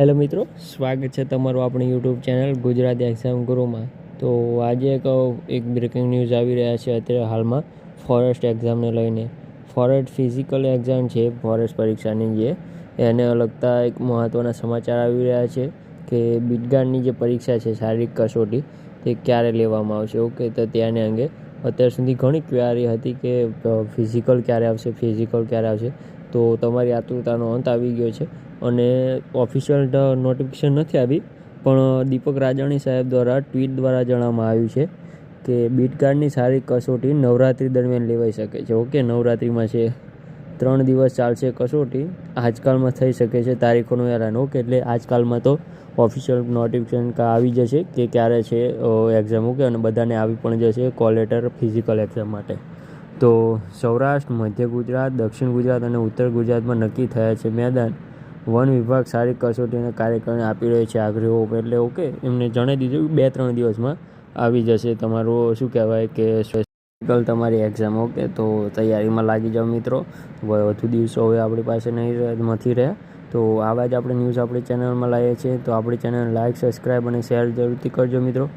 Hello મિત્રો, સ્વાગત છે તમારું આપણી યુટ્યુબ ચેનલ ગુજરાતી એક્ઝામ ગુરુમાં. તો આજે એક એક બ્રેકિંગ ન્યૂઝ આવી રહ્યા છે અત્યારે હાલમાં ફોરેસ્ટ એક્ઝામને લઈને. ફોરેસ્ટ ફિઝિકલ એક્ઝામ છે ફોરેસ્ટ પરીક્ષાની જે. એને લગતા એક મહત્ત્વના સમાચાર આવી રહ્યા છે કે બીટગાર્ડની જે પરીક્ષા છે શારીરિક કસોટી, તે ક્યારે લેવામાં આવશે? ઓકે, તો ત્યાંને અંગે અત્યાર સુધી ઘણી ક્વેરી હતી કે ફિઝિકલ ક્યારે આવશે ફિઝિકલ ક્યારે આવશે. તો તમારી આતુરતાનો અંત આવી ગયો છે. અને ઓફિશિયલ નોટિફિકેશન નથી આવી, પણ દીપક રાજાણી સાહેબ દ્વારા ટ્વીટ દ્વારા જણાવવામાં આવ્યું છે કે, બીટગાર્ડની સારી કસોટી નવરાત્રિ દરમિયાન લેવાઈ શકે છે. ઓકે, નવરાત્રિમાં છે. ત્રણ દિવસ ચાલશે કસોટી. આજકાલમાં થઈ શકે છે તારીખોનું યાર ઓકે એટલે આજકાલમાં તો ઓફિશિયલ નોટિફિકેશન આવી જશે કે ક્યારે છે એક્ઝામ ઓકે અને બધાને આવી પણ જશે કોલેટર ફિઝિકલ એક્ઝામ માટે. તો સૌરાષ્ટ્ર, મધ્ય ગુજરાત, દક્ષિણ ગુજરાત અને ઉત્તર ગુજરાતમાં નક્કી થયા છે મેદાન. વન વિભાગ સારી કસોટીના કાર્યક્રમ આપી રહ્યો છે, આગ્રહો એટલે ઓકે. એમને જણાવી દીધું બે ત્રણ દિવસમાં આવી જશે. તમારું શું કહેવાય કે સ્પેશિકલ તમારી એક્ઝામ ઓકે તો તૈયારીમાં લાગી જાઓ મિત્રો. વધુ દિવસો હવે આપણી પાસે નહીં નથી રહ્યા તો આવા જ આપણે ન્યૂઝ આપણી ચેનલમાં લાવીએ છીએ. તો આપણી ચેનલ લાઇક સબસ્ક્રાઈબ અને શેર જરૂરથી કરજો મિત્રો.